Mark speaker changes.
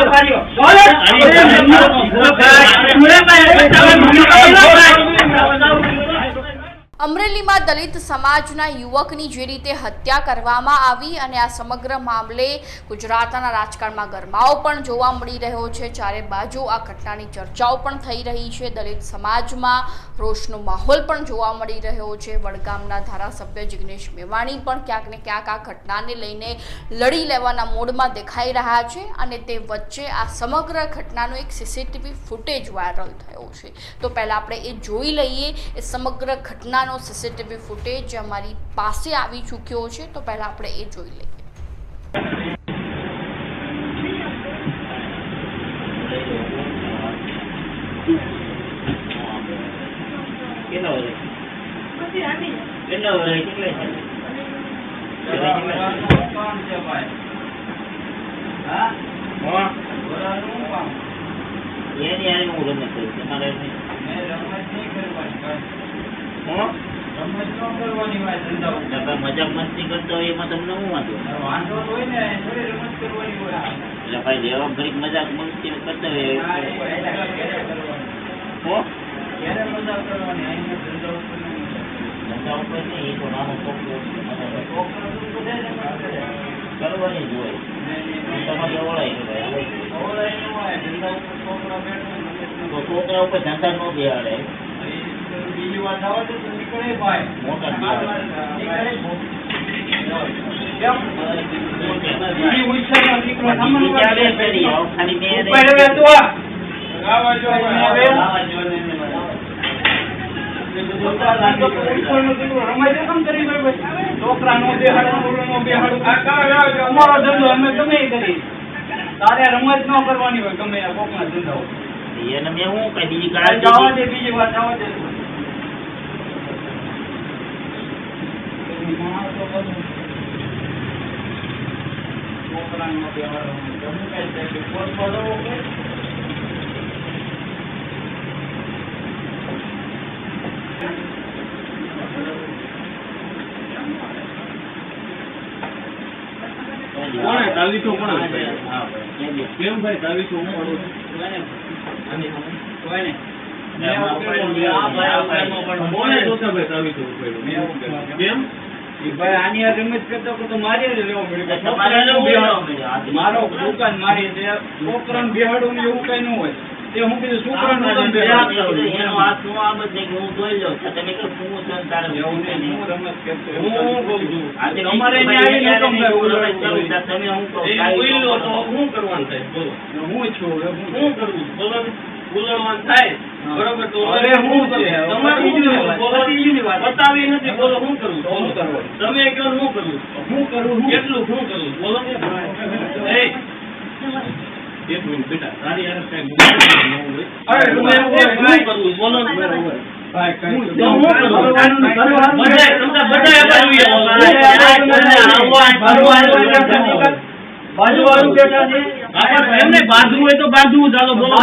Speaker 1: ઉપાડ્યું એ અમરેલીમાં દલિત સમાજના યુવકની જે રીતે હત્યા કરવામાં આવી અને આ સમગ્ર મામલે ગુજરાતના રાજકારણમાં ગરમાવો પણ જોવા મળી રહ્યો છે, ચારે બાજુ આ ઘટનાની ચર્ચાઓ પણ થઈ રહી છે. દલિત સમાજમાં રોષનો માહોલ પણ જોવા મળી રહ્યો છે. વડગામના ધારાસભ્ય જિગ્નેશ મેવાણી પણ ક્યાંક ને ક્યાંક આ ઘટનાને લઈને લડી લેવાના મોડમાં દેખાઈ રહ્યા છે અને તે વચ્ચે આ સમગ્ર ઘટનાનો એક સીસીટીવી ફૂટેજ વાયરલ થયો છે. તો પહેલાં આપણે એ જોઈ લઈએ, એ સમગ્ર ઘટનાનો સીસીટીવી ફૂટેજ અમારી પાસે આવી ચૂક્યો છે તો પહેલાં આપણે એ જોઈ લઈએ
Speaker 2: કેટલા કેટલા વર્ષ કેટલા છે? હા? એની હારે હું રમત કરું તમારે નહીં. હો? મજાક મસ્તી કરતા હોય એમાં તમને શું વાંધો? એટલે ભાઈ લેવા ગરીબ મજાક મસ્તી કરતા હોય હો? ધંધા ઉપર નહીં, એ તો નાનો છોકરો. કરવાની જ હોય. તમારે ઓળાય છે ભાઈ તો છોકરા ઉપર ધંધા ન બેહાડે. મોટા
Speaker 3: છોકરા નો બેહાડો નો બેહાડો. અમારો ધંધો અમે ગમે કરી તારે રમત ન કરવાની હોય ગમે આ કોકના ધંધા
Speaker 2: એને મેં શું કઈ બીજી કાળ
Speaker 3: જવા દે બીજી વાત જવા દે. છોકરા નો બેહાડો ગમે કાંઈ થાય કે કોટ પડો કે
Speaker 4: કોણે તાવીથો કોણે ઉપાડ્યો?
Speaker 2: હા ભાઈ, કેમ?
Speaker 4: ભાઈ હું
Speaker 3: કોઈ ને
Speaker 2: મેં આ ભાઈ, આ ભાઈ.
Speaker 4: કોણે. કેમ
Speaker 3: ભાઈ આની આ રમત કરતો કરતો મારી પડ્યો. દુકાન છે. છોકરાને બેહાડવું ને એવું કઈ ન હોય. તે હું કીધું છોકરાને
Speaker 2: હું છે.
Speaker 3: હું કરું.
Speaker 4: કરવું બોલો. ને? બોલવાનું થાય બરોબર તો
Speaker 3: હવે હું
Speaker 4: બોલો. બતાવી નથી બોલો
Speaker 3: હું કરવું?
Speaker 4: તમે કહો શું કરવું
Speaker 3: હું કરું
Speaker 4: કેટલું શું કરવું બોલો એક મિનિટ બેટા તારી યાર કાંઈ.
Speaker 3: અરે,
Speaker 4: બોલો હું-
Speaker 3: તો
Speaker 4: કરું? બાજુએ આવો.
Speaker 3: બાજુવાળું બેઠા છે.
Speaker 4: એમને બાજુ હોય તો બાજુ ચાલો બોલો.